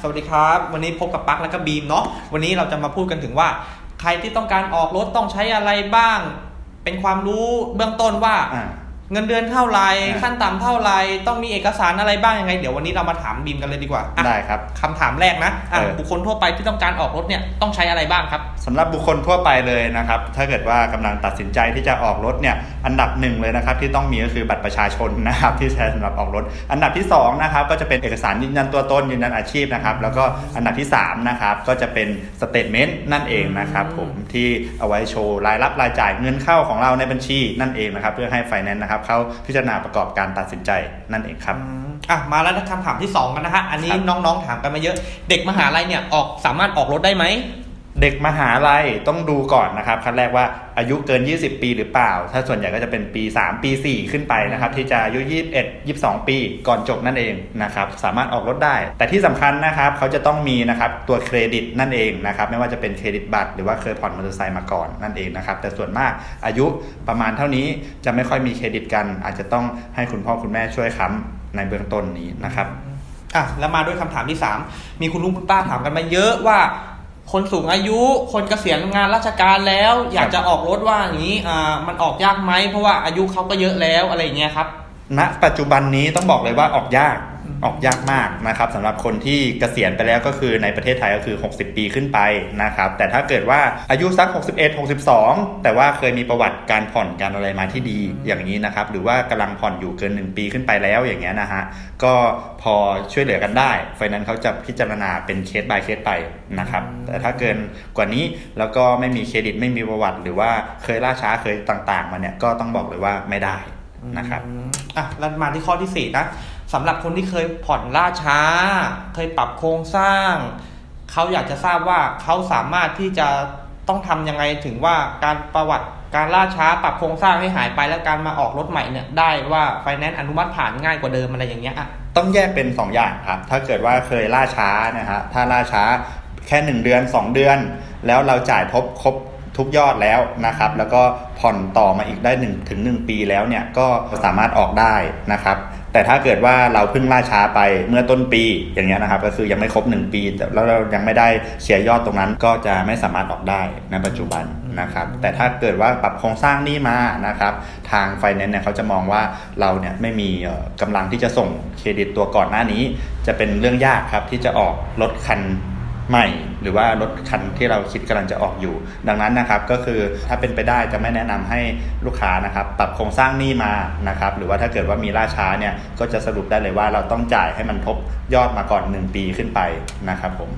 สวัสดีครับ วันนี้พบกับปักและก็บีมเนาะวันนี้เราจะมาพูดกันถึงว่า ใครที่ต้องการออกรถต้องใช้อะไรบ้าง เป็นความรู้เบื้องต้นว่า เงินเดือนเท่าไหร่อ่าขั้นต่ำเท่าไหร่ต้องมีเอกสารอะไรบ้างยังไง เดี๋ยววันนี้เรามาถามบีมกันเลยดีกว่าอะได้ครับคำถามแรกนะอะเออบุคคลทั่วไปที่ต้องการออกรถเนี่ยต้องใช้อะไรบ้างครับสำหรับบุคคลทั่วไปเลยนะครับถ้าเกิดว่ากำลังตัดสินใจที่จะออกรถเนี่ยอันดับหนึ่งเลยนะครับที่ต้องมีก็คือบัตรประชาชนนะครับที่ใช้สำหรับออกรถ อันดับที่สองนะครับก็จะเป็นเอกสารยืนยันตัวตนยืนยันอาชีพนะครับแล้วก็อันดับที่สามนะครับก็จะเป็นสเตทเมนต์นั่นเองนะครับผมที่เอาไว้โชว์รายรับรายจ่ายเงินเข้าของเราในบัญชีนั่นเองนะครับเพื่อให้ไฟแนนซ์นะครับเขาพิจารณาประกอบการตัดสินใจนั่นเองครับอะมาแล้วนะคำถามที่ 2 กันนะฮะอันนี้ครับน้องๆถามกันมาเยอะ เด็กมหาลัยเนี่ยออกสามารถออกรถได้ไหม เด็กมหาลัยต้องดูก่อนนะครับขั้นแรกว่าอายุเกิน 20 ปีหรือเปล่า ถ้าส่วนใหญ่ก็จะเป็นปี 3 ปี 4 ขึ้นไปนะครับ ที่จะอายุ 21 22 ปีก่อนจบนั่นเองนะครับสามารถออกรถได้ แต่ที่สำคัญนะครับเขาจะต้องมีนะครับตัวเครดิตนั่นเองนะครับไม่ว่าจะเป็นเครดิตบัตรหรือว่าเคยผ่อนมอเตอร์ไซค์มาก่อนนั่นเองนะครับแต่ส่วนมากอายุประมาณเท่านี้จะไม่ค่อยมีเครดิตกัน อาจจะต้องให้คุณพ่อคุณแม่ช่วยค้ำในเบื้องต้นนี้นะครับอะแล้วมาด้วยคำถามที่ 3 มีคุณลุงคุณป้าถามกันมาเยอะว่า คนสูงอายุคนเกษียณงานราชการแล้ว อยากจะออกรถว่าอย่างนี้อ่ามันออกยากไหมเพราะว่าอายุเขาก็เยอะแล้วอะไรอย่างเงี้ยครับณปัจจุบันนี้ต้องบอกเลยว่าออกยาก ออกยากมากนะครับสำหรับคนที่เกษียณไปแล้วก็คือในประเทศไทยก็คือ 60 ปีขึ้นไปนะครับแต่ถ้าเกิดว่าอายุสัก 61 62 แต่ว่าเคยมีประวัติการผ่อนการอะไรมาที่ดีอย่างนี้นะครับหรือว่ากำลังผ่อนอยู่เกิน 1 ปีขึ้นไปแล้วอย่างเงี้ยนะฮะก็พอช่วยเหลือกันได้ไฟนั้นเขาจะพิจารณาเป็นเคส by เคสไปนะครับแต่ถ้าเกินกว่านี้แล้วก็ไม่มีเครดิตไม่มีประวัติ หรือว่าเคยล่าช้าเคยต่าง ๆ มาเนี่ยก็ต้องบอกเลยว่าไม่ได้นะครับอืมอะแล้วมาที่ข้อที่4นะ สำหรับคนที่เคยผ่อนล่าช้า เคยปรับโครงสร้าง เขาอยากจะทราบว่าเขาสามารถที่จะต้องทำยังไงถึงว่าการประวัติการล่าช้าปรับโครงสร้างให้หายไปแล้วการมาออกรถใหม่เนี่ยได้ว่าไฟแนนซ์อนุมัติผ่านง่ายกว่าเดิมอะไรอย่างเงี้ยอะต้องแยกเป็น 2 อย่างครับ ถ้าเกิดว่าเคยล่าช้านะฮะถ้าล่าช้าแค่ 1 เดือน 2 เดือน แล้วเราจ่ายทบครบทุกยอดแล้วนะครับ แล้วก็ผ่อนต่อมาอีกได้1ถึง1ปีแล้วเนี่ยก็สามารถออกได้นะครับ แต่ถ้าเกิดว่าเราเพิ่งล่าช้าไปเมื่อต้นปีอย่างเงี้ยนะครับ ก็คือยังไม่ครบ 1 ปี แต่แล้วเรายังไม่ได้เสียยอดตรงนั้น ก็จะไม่สามารถออกได้ในปัจจุบันนะครับ แต่ถ้าเกิดว่าปรับโครงสร้างนี่มานะครับ ทางไฟแนนซ์เนี่ยเขาจะมองว่าเราเนี่ยไม่มีเอ่อกำลังที่จะส่งเครดิตตัวก่อนหน้านี้ จะเป็นเรื่องยากครับที่จะออกรถคัน ใหม่หรือว่ารถคันที่เราคิดกำลังจะออกอยู่ ดังนั้นนะครับก็คือถ้าเป็นไปได้จะไม่แนะนำให้ลูกค้านะครับปรับโครงสร้างหนี้มานะครับหรือว่าถ้าเกิดว่ามีล่าช้าเนี่ยก็จะสรุปได้เลยว่าเราต้องจ่ายให้มันทบยอดมาก่อน 1 ปีขึ้นไปนะครับผม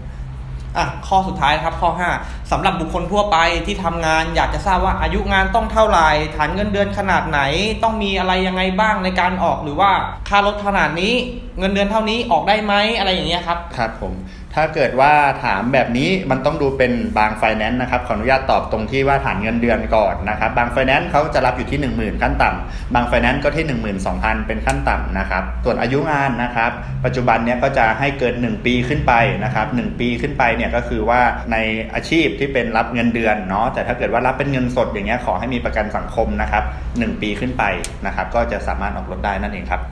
อะข้อสุดท้ายครับข้อ 5สำหรับบุคคลทั่วไปที่ทำงานอยากจะทราบว่าอายุงานต้องเท่าไหร่ฐานเงินเดือนขนาดไหน ต้องมีอะไรยังไงบ้างในการออกหรือว่าค่ารถขนาดนี้ เงินเดือนเท่านี้ออกได้ไหมอะไรอย่างเงี้ยครับครับผม ถ้าเกิดว่าถามแบบนี้มันต้องดูเป็นบางไฟแนนซ์นะครับขออนุญาตตอบตรงที่ว่าฐานเงินเดือนก่อนนะครับ บางไฟแนนซ์เขาจะรับอยู่ที่ 10,000 ขั้นต่ำบางไฟแนนซ์ก็ที่ 12,000 เป็นขั้นต่ำนะครับส่วนอายุงานนะครับ ปัจจุบันเนี้ยก็จะให้เกิน 1 ปีขึ้นไปนะครับ1ปีขึ้นไปเนี่ยก็คือว่าในอาชีพที่เป็นรับเงินเดือนเนาะแต่ถ้าเกิดว่ารับเป็นเงินสดอย่างเงี้ยขอให้มีประกันสังคมนะครับ1ปีขึ้นไปนะครับก็จะสามารถออกรถได้นั่นเองครับ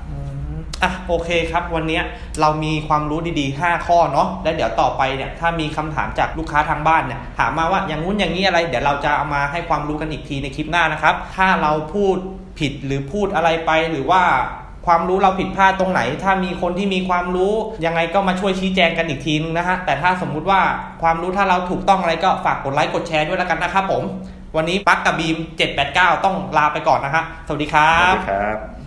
อะโอเคครับวันนี้เรามีความรู้ดีๆ 5 ข้อเนาะแล้วเดี๋ยวต่อไปเนี่ยถ้ามีคำถามจากลูกค้าทางบ้านเนี่ยถามมาว่าอย่างงู้นอย่างนี้อะไร เดี๋ยวเราจะเอามาให้ความรู้กันอีกทีในคลิปหน้านะครับ ถ้าเราพูดผิดหรือพูดอะไรไปหรือว่าความรู้เราผิดพลาดตรงไหน ถ้ามีคนที่มีความรู้ยังไงก็มาช่วยชี้แจงกันอีกทีนึงนะฮะแต่ถ้าสมมุติว่าความรู้ถ้าเราถูกต้องอะไรก็ฝากกดไลค์กดแชร์ด้วยแล้วกันนะครับผม วันนี้ปักกับบีม 789 ต้องลาไปก่อนนะฮะสวัสดีครัสวัสดีครับ